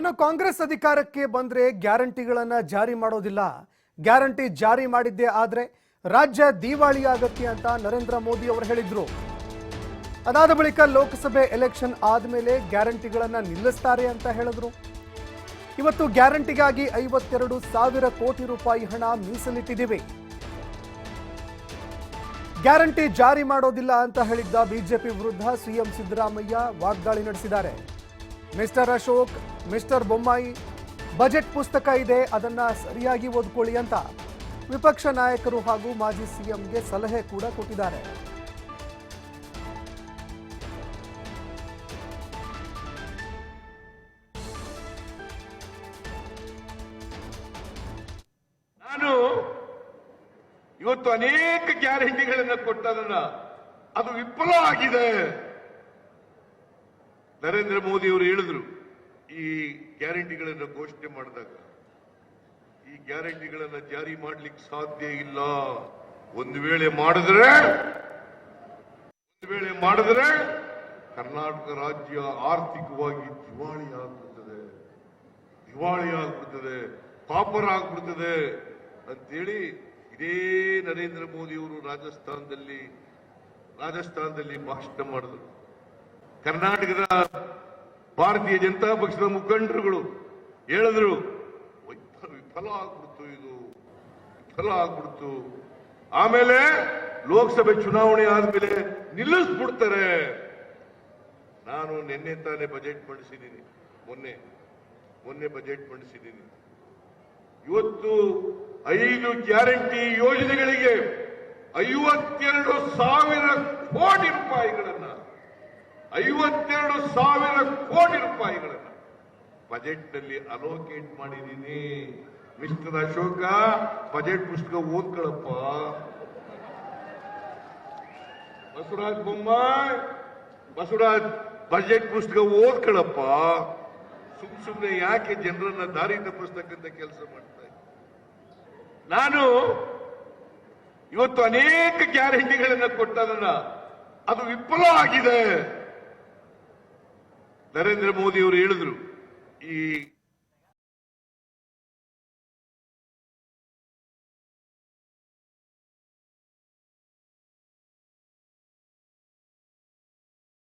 ಇನ್ನು ಕಾಂಗ್ರೆಸ್ ಅಧಿಕಾರಕ್ಕೆ ಬಂದ್ರೆ ಗ್ಯಾರಂಟಿಗಳನ್ನ ಜಾರಿ ಮಾಡೋದಿಲ್ಲ. ಗ್ಯಾರಂಟಿ ಜಾರಿ ಮಾಡಿದ್ದೆ ಆದ್ರೆ ರಾಜ್ಯ ದಿವಾಳಿ ಆಗತ್ತೆ ಅಂತ ನರೇಂದ್ರ ಮೋದಿ ಅವರು ಹೇಳಿದ್ರು. ಅದಾದ ಬಳಿಕ ಲೋಕಸಭೆ ಎಲೆಕ್ಷನ್ ಆದಮೇಲೆ ಗ್ಯಾರಂಟಿಗಳನ್ನ ನಿಲ್ಲಿಸ್ತಾರೆ ಅಂತ ಹೇಳಿದ್ರು. ಇವತ್ತು ಗ್ಯಾರಂಟಿಗಾಗಿ ಐವತ್ತೆರಡು ಸಾವಿರ ಕೋಟಿ ರೂಪಾಯಿ ಹಣ ಮೀಸಲಿಟ್ಟಿದ್ದೀವಿ. ಗ್ಯಾರಂಟಿ ಜಾರಿ ಮಾಡೋದಿಲ್ಲ ಅಂತ ಹೇಳಿದ್ದ ಬಿಜೆಪಿ ವಿರುದ್ಧ ಸಿಎಂ ಸಿದ್ದರಾಮಯ್ಯ ವಾಗ್ದಾಳಿ ನಡೆಸಿದ್ದಾರೆ. Mister Ashok, mister Bommai, budget ಪುಸ್ತಕ ಇದೆ, ಅದನ್ನ ಸರಿಯಾಗಿ ಓದ್ಕೊಳ್ಳಿ ಅಂತ ವಿಪಕ್ಷ ನಾಯಕರು ಹಾಗೂ ಮಾಜಿ ಸಿಎಂಗೆ ಸಲಹೆ ಕೂಡ ಕೊಟ್ಟಿದ್ದಾರೆ. ನಾನು ಇವತ್ತು ಅನೇಕ ಗ್ಯಾರಂಟಿಗಳನ್ನು ಕೊಟ್ಟದನ್ನ ಅದು ವಿಫಲ ಆಗಿದೆ ನರೇಂದ್ರ ಮೋದಿ ಅವರು ಹೇಳಿದ್ರು, ಈ ಗ್ಯಾರಂಟಿಗಳನ್ನು ಘೋಷಣೆ ಮಾಡಿದಾಗ, ಈ ಗ್ಯಾರಂಟಿಗಳನ್ನು ಜಾರಿ ಮಾಡ್ಲಿಕ್ಕೆ ಸಾಧ್ಯ ಇಲ್ಲ. ಒಂದು ವೇಳೆ ಮಾಡಿದ್ರೆ, ಒಂದು ವೇಳೆ ಮಾಡಿದ್ರೆ ಕರ್ನಾಟಕ ರಾಜ್ಯ ಆರ್ಥಿಕವಾಗಿ ದಿವಾಳಿ ಆಗ್ಬಿಡ್ತದೆ. ದಿವಾಳಿ ಆಗ್ಬಿಡ್ತದೆ. ಪಾಪರ್ ಆಗ್ಬಿಡ್ತದೆ. ಅಂತೇಳಿ ಇದೇ ನರೇಂದ್ರ ಮೋದಿ ಅವರು ರಾಜಸ್ಥಾನದಲ್ಲಿ ರಾಜಸ್ಥಾನದಲ್ಲಿ ಭಾಷಣ ಮಾಡಿದ್ರು. ಕರ್ನಾಟಕದ ಭಾರತೀಯ ಜನತಾ ಪಕ್ಷದ ಮುಖಂಡರುಗಳು ಹೇಳಿದ್ರು ವಿಫಲ ಆಗ್ಬಿಡ್ತು ಇದು, ವಿಫಲ ಆಗ್ಬಿಡ್ತು. ಆಮೇಲೆ ಲೋಕಸಭೆ ಚುನಾವಣೆ ಆದ್ಮೇಲೆ ನಿಲ್ಲಿಸ್ಬಿಡ್ತಾರೆ. ನಾನು ನಿನ್ನೆ ತಾನೇ ಬಜೆಟ್ ಮಂಡಿಸಿದ್ದೀನಿ, ಮೊನ್ನೆ ಮೊನ್ನೆ ಬಜೆಟ್ ಮಂಡಿಸಿದ್ದೀನಿ. ಇವತ್ತು ಐದು ಗ್ಯಾರಂಟಿ ಯೋಜನೆಗಳಿಗೆ ಐವತ್ತೆರಡು ಸಾವಿರ ಕೋಟಿ ರೂಪಾಯಿಗಳನ್ನ ಐವತ್ತೆರಡು ಸಾವಿರ ಕೋಟಿ ರೂಪಾಯಿಗಳನ್ನ ಬಜೆಟ್ನಲ್ಲಿ ಅಲೋಕೇಟ್ ಮಾಡಿದ್ದೀನಿ ಮಿಸ್ಟರ್ ಅಶೋಕ, ಬಜೆಟ್ ಪುಸ್ತಕ ಓದ್ಕೊಳಪ್ಪ. ಬಸವರಾಜ್ ಬೊಮ್ಮಾಯ್, ಬಸವರಾಜ್, ಬಜೆಟ್ ಪುಸ್ತಕ ಓದ್ಕೊಳಪ್ಪ. ಸುಮ್ ಸುಮ್ನೆ ಯಾಕೆ ಜನರನ್ನ ದಾರಿ ತಪ್ಪಿಸ್ತಕ್ಕಂಥ ಕೆಲಸ ಮಾಡ್ತಾ ನಾನು ಇವತ್ತು ಅನೇಕ ಗ್ಯಾರಂಟಿಗಳನ್ನು ಕೊಟ್ಟದನ್ನ ಅದು ವಿಫಲ ಆಗಿದೆ ನರೇಂದ್ರ ಮೋದಿ ಅವರು ಹೇಳಿದ್ರು ಈ